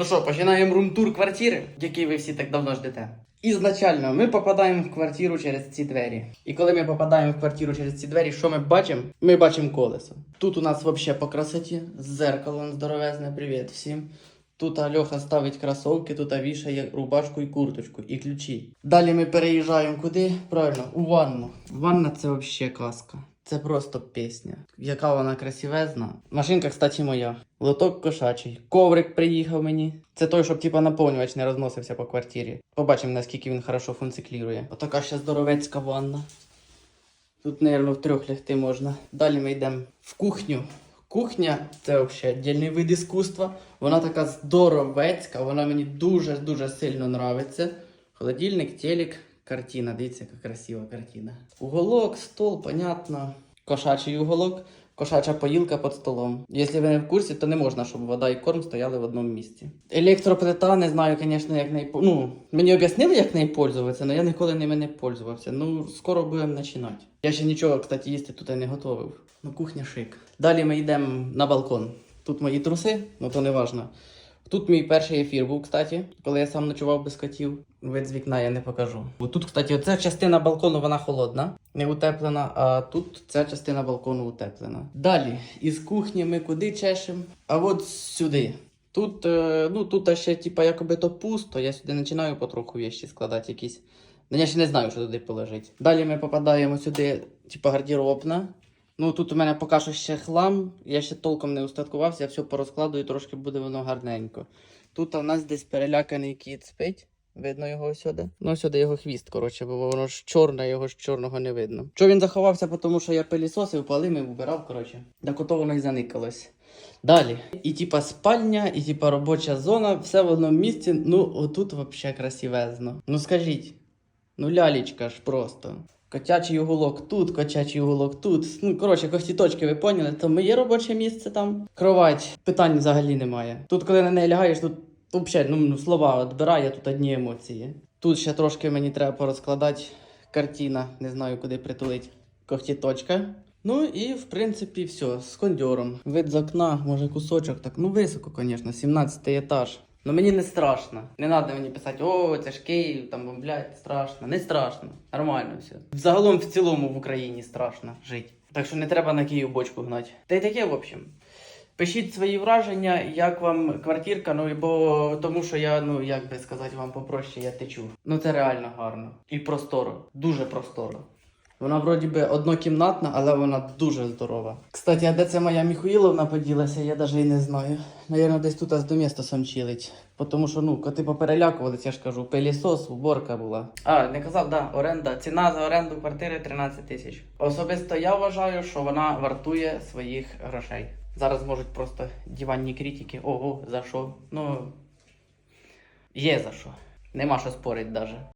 Ну що, починаємо рум-тур квартири, який ви всі так давно ждете. Ізначально ми попадаємо в квартиру через ці двері. І коли ми попадаємо в квартиру через ці двері, що ми бачимо? Ми бачимо колесо. Тут у нас взагалі по красоті зеркало здоровезне, привіт всім. Тут Альоха ставить кросовки, тут вішає рубашку і курточку, і ключі. Далі ми переїжджаємо куди? Правильно, у ванну. Ванна це взагалі казка. Це просто пісня. Яка вона красивезна. Машинка, кстати, моя. Лоток кошачий. Коврик приїхав мені. Це той, щоб типа наповнювач не розносився по квартирі. Побачимо, наскільки він хорошо функціклірує. Отака ще здоровецька ванна. Тут, мабуть, трьох лягти можна. Далі ми йдемо в кухню. Кухня це взагалі віддільний вид іскусства. Вона така здоровецька, вона мені дуже-дуже сильно нравиться. Холодильник, телек, картина. Дивіться, яка красива картина. Уголок, стол, понятно. Кошачий уголок, кошача поїлка під столом. Якщо ви не в курсі, то не можна, щоб вода і корм стояли в одному місці. Електроплита, не знаю, звісно, як нею. Ну, мені об'яснили, як нею пользуватися, але я ніколи ними не пользувався. Ну, скоро будемо починати. Я ще нічого, кстати, їсти тут не готовив. Ну, кухня шик. Далі ми йдемо на балкон. Тут мої труси, ну то не важно. Тут мій перший ефір був, кстати, коли я сам ночував без котів. Вид з вікна я не покажу. Тут, кстати, оця частина балкону вона холодна, не утеплена, а тут ця частина балкону утеплена. Далі, із кухні ми куди чешемо? А от сюди. Тут, е, ну, тут ще, типа, якоби то пусто, я сюди починаю потроху вещі складати якісь. Ну, я ще не знаю, що туди положити. Далі ми попадаємо сюди, типа, гардеробна. Ну тут у мене поки що ще хлам, я ще толком не устаткувався, я все порозкладую, трошки буде воно гарненько. Тут у нас десь переляканий кіт спить. Видно його сюди. Ну, сюди його хвіст, коротше, бо воно ж чорне, його ж чорного не видно. Що він заховався, тому що я пилісосив, палив, убирав, коротше. Так ото воно і заникалось. Далі. І типа спальня, і типа робоча зона, все в одному місці. Ну, отут взагалі красивезно. Ну скажіть, ну лялечка ж просто. Котячий уголок тут, котячий уголок тут. Ну, коротше, когтіточки ви поняли, то моє робоче місце там. Кровать. Питань взагалі немає. Тут, коли на неї лягаєш, тут взагалі ну, ну, слова відбирає, тут одні емоції. Тут ще трошки мені треба порозкладати картина, не знаю, куди притулити. Когтіточка. Ну і в принципі все, з кондьором. Вид з окна, може кусочок, так ну високо, звісно, 17 етаж. Ну мені не страшно. Не треба мені писати, о, це ж Київ, там бомблять, страшно. Не страшно. Нормально все. Загалом в цілому в Україні страшно жити. Так що не треба на Київ бочку гнати. Та й таке, в общем. Пишіть свої враження, як вам квартирка, ну бо тому що я, ну як би сказати вам попроще, я течу. Ну це реально гарно. І просторо. Дуже просторо. Вона вроді би однокімнатна, але вона дуже здорова. Кстати, а де це моя Міхуїловна поділася, я навіть і не знаю. Навірно, десь тут з домістосом чилить. Тому що, ну, коти поперелякувалися, я ж кажу, пилісос, уборка була. А, не казав, да, оренда. Ціна за оренду квартири 13 тисяч. Особисто я вважаю, що вона вартує своїх грошей. Зараз можуть просто диванні критики. Ого, за що? Ну. Є за що. Нема що спорить даже.